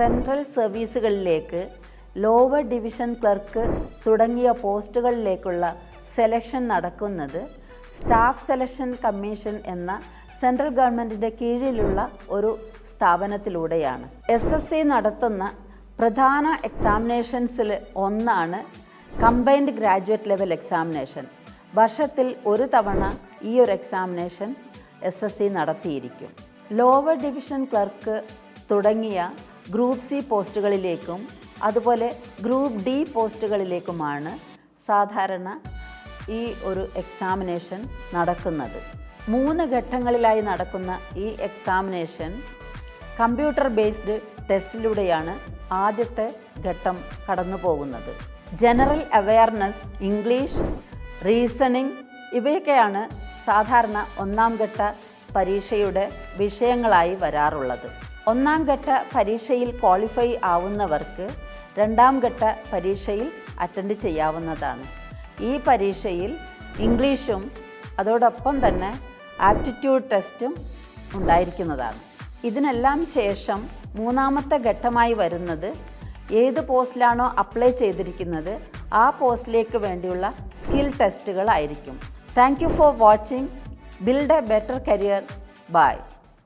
Central സർവീസുകളിലേക്ക് lower division clerk തുടങ്ങിയ പോസ്റ്റുകളിലേക്കുള്ള സെലക്ഷൻ നടക്കുന്നത് സ്റ്റാഫ് സെലക്ഷൻ കമ്മീഷൻ എന്ന സെൻട്രൽ ഗവൺമെന്റിന്റെ കീഴിലുള്ള ഒരു സ്ഥാപനത്തിലൂടെയാണ്. എസ് എസ് സി നടത്തുന്ന പ്രധാന എക്സാമിനേഷൻസിൽ ഒന്നാണ് കമ്പൈൻഡ് ഗ്രാജുവേറ്റ് ലെവൽ എക്സാമിനേഷൻ വർഷത്തിൽ ഒരു തവണ ഈ ഒരു എക്സാമിനേഷൻ എസ് എസ് സി നടത്തിയിരിക്കും. ലോവർ ഡിവിഷൻ ക്ലർക്ക് തുടങ്ങിയ ഗ്രൂപ്പ് സി പോസ്റ്റുകളിലേക്കും അതുപോലെ ഗ്രൂപ്പ് ഡി പോസ്റ്റുകളിലേക്കുമാണ് സാധാരണ ഈ ഒരു എക്സാമിനേഷൻ നടക്കുന്നത്. മൂന്ന് ഘട്ടങ്ങളിലായി നടക്കുന്ന ഈ എക്സാമിനേഷൻ കമ്പ്യൂട്ടർ ബേസ്ഡ് ടെസ്റ്റിലൂടെയാണ് ആദ്യത്തെ ഘട്ടം കടന്നു പോകുന്നത്. ജനറൽ അവയർനെസ് ഇംഗ്ലീഷ് റീസണിംഗ് ഇവയൊക്കെയാണ് സാധാരണ ഒന്നാം ഘട്ട പരീക്ഷയുടെ വിഷയങ്ങളായി വരാറുള്ളത്. ഒന്നാം ഘട്ട പരീക്ഷയിൽ ക്വാളിഫൈ ആവുന്നവർക്ക് രണ്ടാം ഘട്ട പരീക്ഷയിൽ അറ്റൻഡ് ചെയ്യാവുന്നതാണ്. ഈ പരീക്ഷയിൽ ഇംഗ്ലീഷും അതോടൊപ്പം തന്നെ ആപ്റ്റിറ്റ്യൂഡ് ടെസ്റ്റും ഉണ്ടായിരിക്കുന്നതാണ്. ഇതിനെല്ലാം ശേഷം മൂന്നാമത്തെ ഘട്ടമായി വരുന്നത് ഏത് പോസ്റ്റിലാണോ അപ്ലൈ ചെയ്തിരിക്കുന്നത് ആ പോസ്റ്റിലേക്ക് വേണ്ടിയുള്ള skill ടെസ്റ്റുകളായിരിക്കും thank you for watching build a better career bye